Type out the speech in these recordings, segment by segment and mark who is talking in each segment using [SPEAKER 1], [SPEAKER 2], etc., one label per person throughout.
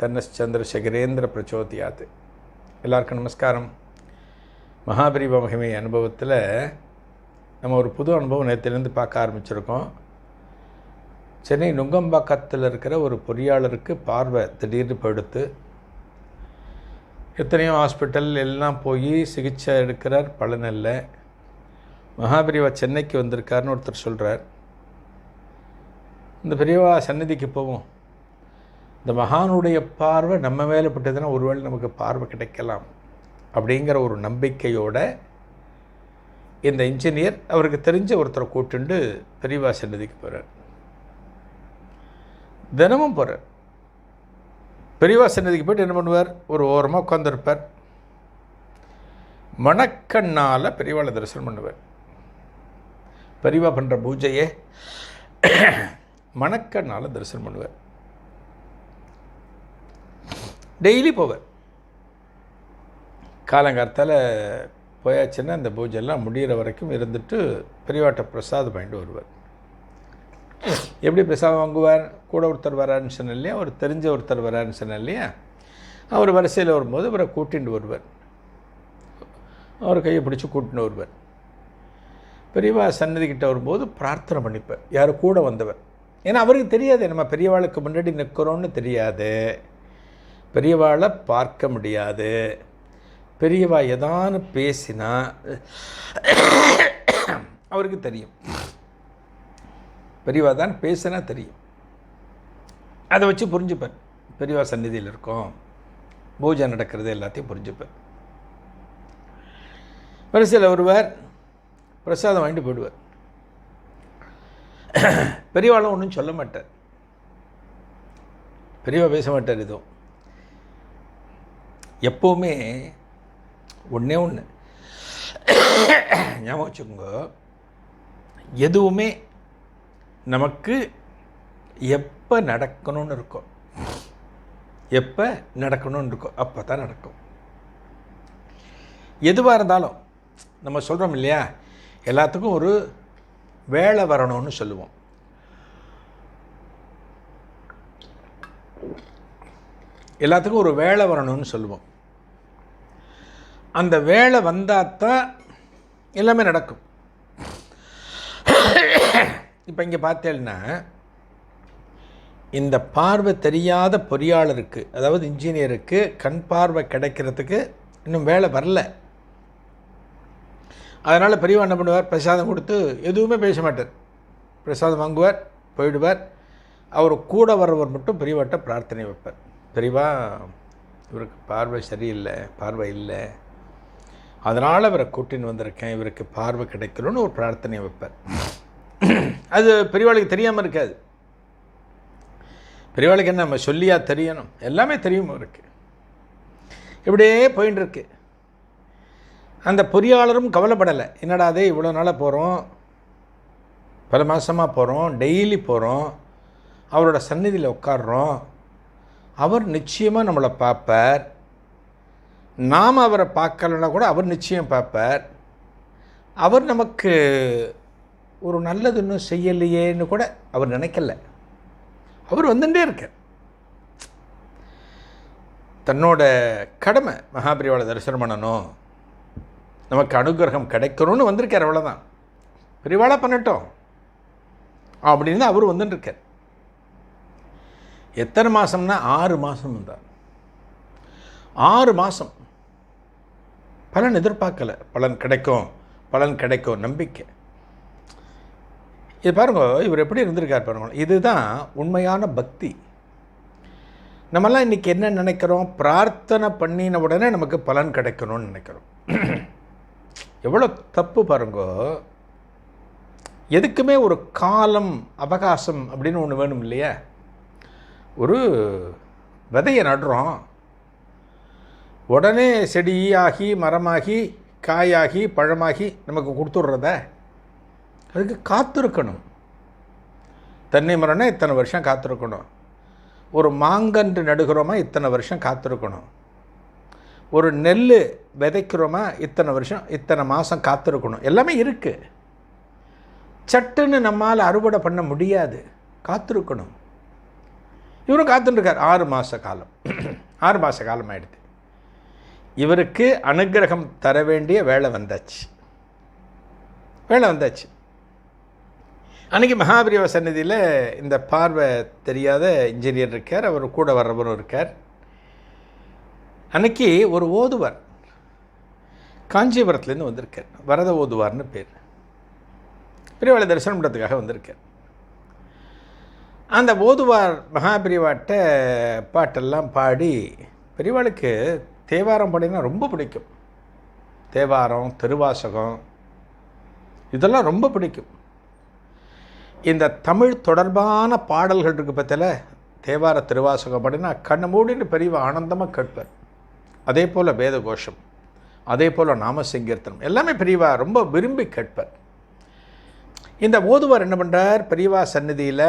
[SPEAKER 1] தன்னச்சந்திரசேகரேந்திர பிரச்சோதியாத்து. எல்லாருக்கும் நமஸ்காரம். மகாபரிவ மகிமை அனுபவத்தில் நம்ம ஒரு புது அனுபவம் நேற்றுலேருந்து பார்க்க ஆரம்பிச்சிருக்கோம். சென்னை நுங்கம்பாக்கத்தில் இருக்கிற ஒரு பொறியாளருக்கு பார்வை திடீர்னு போயிடுத்து. எத்தனையோ ஹாஸ்பிட்டல் எல்லாம் போய் சிகிச்சை எடுக்கிறார் பலன் இல்லை. சென்னைக்கு வந்திருக்காருன்னு ஒருத்தர் சொல்கிறார் இந்த பெரியவா சன்னதிக்கு போவோம். இந்த மகானுடைய பார்வை நம்ம மேலே பட்டதுன்னா ஒருவேளை நமக்கு பார்வை கிடைக்கலாம் அப்படிங்கிற ஒரு நம்பிக்கையோட இந்த இன்ஜினியர் அவருக்கு தெரிஞ்ச ஒருத்தரை கூட்டுண்டு பெரியவா சன்னதிக்கு போகிறார் தினமும் போகிறார் பெரியவா சன்னதிக்கு போயிட்டு என்ன பண்ணுவார்? ஒரு ஓரமாக உட்காந்துருப்பார் மணக்கண்ணால் பெரியவாளை தரிசனம் பண்ணுவார். பெரியவா பண்ணுற பூஜையே மணக்கண்ணால் தரிசனம் பண்ணுவார். டெய்லி போவார் காலங்காலத்தால் போயாச்சுன்னா அந்த பூஜைலாம் முடிகிற வரைக்கும் இருந்துட்டு பெரியவாட்ட பிரசாதம் வாங்கிட்டு வருவார். எப்படி பிரசாதம் வாங்குவார்? கூட ஒருத்தர் வராருன்னு சொன்ன இல்லையா? ஒரு தெரிஞ்ச ஒருத்தர் வராருன்னு சொன்ன இல்லையா? அவர் வரிசையில் வரும்போது இவரை கூட்டிகிட்டு வருவார். அவர் கையை பிடிச்சி கூட்டின்னு வருவார். பெரியவா சன்னதிக்கிட்ட வரும்போது பிரார்த்தனை பண்ணிப்பார். யார் கூட வந்தவர். ஏன்னா அவருக்கு தெரியாது. நம்ம பெரியவாளுக்கு முன்னாடி நிற்கிறோன்னு தெரியாது. பெரியவாளை பார்க்க முடியாது. பெரியவா எதான்னு பேசினா அவருக்கு தெரியும். பெரியவா தான் பேசினா தெரியும். அதை வச்சு புரிஞ்சுப்பேன் பெரியவா சந்நிதியில் இருக்கோம். பூஜை நடக்கிறது எல்லாத்தையும் புரிஞ்சுப்பேன் வரிசையில் ஒருவர் பிரசாதம் வாங்கிட்டு போயிடுவார். பெரியவாளும் ஒன்றும் சொல்ல மாட்டார். பெரியவா பேச மாட்டார் எதுவும். எப்போவுமே ஒன்றே ஒன்று ஞாபகம் வச்சுக்கோங்க. எதுவுமே நமக்கு எப்போ நடக்கணும்னு இருக்கும் எப்போ நடக்கணும்னு இருக்கும் அப்போ தான் நடக்கும். எதுவாக இருந்தாலும் நம்ம சொல்கிறோம் இல்லையா? எல்லாத்துக்கும் ஒரு வேலை வரணும்னு சொல்லுவோம். எல்லாத்துக்கும் ஒரு வேலை வரணும்னு சொல்லுவோம். அந்த வேலை வந்தால் தான் எல்லாமே நடக்கும். இப்போ இங்கே பார்த்தேன்னா இந்த பார்வை தெரியாத பொறியாளருக்கு அதாவது இன்ஜினியருக்கு கண் பார்வை கிடைக்கிறதுக்கு இன்னும் வேலை வரல. அதனால் பெரியவா என்ன பண்ணுவார்? பிரசாதம் கொடுத்து எதுவுமே பேச மாட்டார். பிரசாதம் வாங்குவார் போயிடுவார். அவர் கூட வர்றவர் மட்டும் பெரியவாட்ட பிரார்த்தனை வைப்பார். பெரியவா இவருக்கு பார்வை சரியில்லை பார்வை இல்லை. அதனால் இவரை கூட்டின்னு வந்திருக்கேன் இவருக்கு பார்வை கிடைக்கணும்னு ஒரு பிரார்த்தனை வைப்பார். அது பெரியவாளுக்கு தெரியாமல் இருக்காது. பெரியவாளுக்கு என்ன நம்ம சொல்லியா தெரியணும்? எல்லாமே தெரியும் அவருக்கு இப்படியே போயின்னு இருக்கு. அந்த பொறியாளரும் கவலைப்படலை. என்னடா அதே இவ்வளோ நாளாக போகிறோம் பல மாதமாக போகிறோம் டெய்லி போகிறோம் அவரோட சந்நிதியில் உட்காடுறோம் அவர் நிச்சயமாக நம்மளை பார்ப்பார். நாம் அவரை பார்க்கலன்னா கூட அவர் நிச்சயம் பார்ப்பார். அவர் நமக்கு ஒரு நல்லது இன்னும் செய்யலையேன்னு கூட அவர் நினைக்கல. அவர் வந்துட்டே இருக்கார். தன்னோட கடமை மகாபிரிவாளை தரிசனம் பண்ணணும். நமக்கு அனுகிரகம் கிடைக்கணும்னு வந்திருக்கார் அவ்வளோதான் பிரிவாளாக பண்ணட்டும். அப்படின்னு தான் அவர் வந்துட்டுருக்கார் எத்தனை மாதம்னா ஆறு மாதம் வந்தார் ஆறு மாதம் பலன் எதிர்பார்க்கல. பலன் கிடைக்கும் பலன் கிடைக்கும் நம்பிக்கை. இது பாருங்க இவர் எப்படி இருந்திருக்கார் பாருங்க. இதுதான் உண்மையான பக்தி. நம்மலாம் இன்றைக்கி என்ன நினைக்கிறோம்? பிரார்த்தனை பண்ணின உடனே நமக்கு பலன் கிடைக்கணும்னு நினைக்கிறோம். எவ்வளோ தப்பு பாருங்க. எதுக்குமே ஒரு காலம் அவகாசம் அப்படின்னு ஒன்று வேணும் இல்லையா? ஒரு விதையை நடுறோம். உடனே செடியாகி மரமாகி காயாகி பழமாகி நமக்கு கொடுத்துட்றத அதுக்கு காத்திருக்கணும். தென்னை மரம்னா இத்தனை வருஷம் காத்திருக்கணும். ஒரு மாங்கன்று நடுகிறோமா இத்தனை வருஷம் காத்திருக்கணும். ஒரு நெல் விதைக்கிறோமா இத்தனை வருஷம் இத்தனை மாதம் காத்திருக்கணும். எல்லாமே இருக்குது சட்டுன்னு நம்மால் அறுவடை பண்ண முடியாது. காத்திருக்கணும். இவரும் காத்துட்டுருக்கார். ஆறு மாத காலம். ஆறு மாத காலம் ஆயிடுது இவருக்கு அனுகிரகம் தர வேண்டிய வேலை வந்தாச்சு. வேலை வந்தாச்சு. அன்றைக்கி மகாபிரிவ சன்னதியில் இந்த பார்வை தெரியாத இன்ஜினியர் இருக்கார். அவர் கூட வர்றவரும் இருக்கார். அன்னைக்கு ஒரு ஓதுவார். காஞ்சிபுரத்துலேருந்து வந்திருக்கார். வரத ஓதுவார்னு பேர். பெரியவாளை தரிசனம் பண்ணுறதுக்காக வந்திருக்கார். அந்த ஓதுவார் மகாபிரிவாட்ட பாட்டெல்லாம் பாடி பெரியவாளுக்கு தேவாரம் பாடினா ரொம்ப பிடிக்கும். தேவாரம் திருவாசகம் இதெல்லாம் ரொம்ப பிடிக்கும். இந்த தமிழ் தொடர்பான பாடல்கள் இருக்கு பற்றில தேவார திருவாசகம் பாடினா கண்ணு மூடின்னு பெரியவா ஆனந்தமாக கேட்பார். அதே போல் வேத கோஷம் அதே போல் நாம சங்கீர்த்தனம் எல்லாமே பெரியவா ரொம்ப விரும்பி கேட்பார். இந்த ஓதுவார் என்ன பண்ணுறார் பெரியவா சந்நிதியில்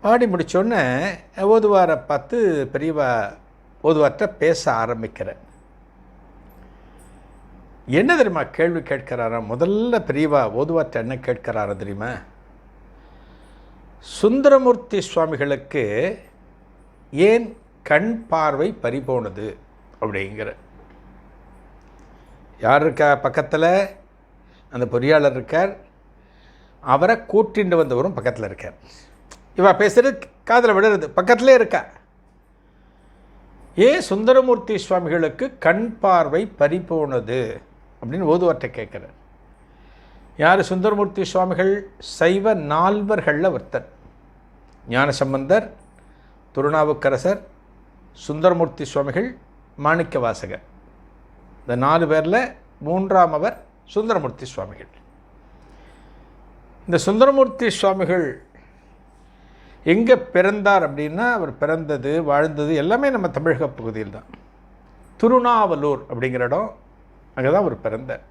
[SPEAKER 1] பாடி முடித்தோடனே ஓதுவாரை பார்த்து பெரியவா ஓதுவார்கிட்ட பேச ஆரம்பிக்கிறேன் என்ன தெரியுமா கேள்வி கேட்கிறாரா? முதல்ல பெரியவா ஓதுவார்ட்ட என்ன கேட்கிறாரா தெரியுமா? சுந்தரமூர்த்தி சுவாமிகளுக்கு ஏன் கண் பார்வை பறிபோனது அப்படிங்கிற. யார் இருக்கா பக்கத்தில்? அந்த பொறியாளர் இருக்கார். அவரை கூட்டிட்டு வந்தவரும் பக்கத்தில் இருக்கார். இவ பேசுகிறது காதில் விடுறது பக்கத்திலே இருக்கா? ஏன் சுந்தரமூர்த்தி சுவாமிகளுக்கு கண் பார்வை பறிபோனது அப்படின்னு ஓதுவார்ட்ட கேட்குறார். யார் சுந்தரமூர்த்தி சுவாமிகள்? சைவ நால்வர்களில் ஒருத்தர். ஞானசம்பந்தர் திருநாவுக்கரசர் சுந்தரமூர்த்தி சுவாமிகள் மாணிக்க வாசகர் இந்த நாலு பேரில் மூன்றாம் அவர் சுந்தரமூர்த்தி சுவாமிகள். இந்த சுந்தரமூர்த்தி சுவாமிகள் எங்கே பிறந்தார் அப்படின்னா அவர் பிறந்தது வாழ்ந்தது எல்லாமே நம்ம தமிழக பகுதியில் தான். திருநாவலூர் அப்படிங்கிற இடம் அங்கே தான் அவர் பிறந்தார்.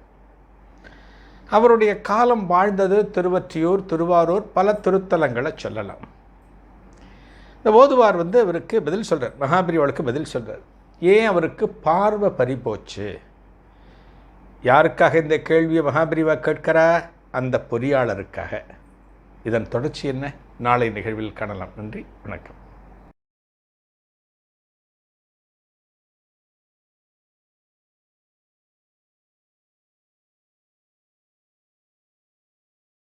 [SPEAKER 1] அவருடைய காலம் வாழ்ந்தது திருவற்றியூர் திருவாரூர் பல திருத்தலங்களை சொல்லலாம். இந்த ஓதுவார் வந்து அவருக்கு பதில் சொல்கிறார் மகாபிரிவாளுக்கு பதில் சொல்கிறார் ஏன் அவருக்கு பார்வை பறிபோச்சு யாருக்காக இந்த கேள்வியை மகாபிரிவா கேட்கிறா அந்த பொறியாளருக்காக. இதன் தொடர்ச்சி என்ன? நாளை நிகழ்வில் காணலாம். நன்றி. வணக்கம்.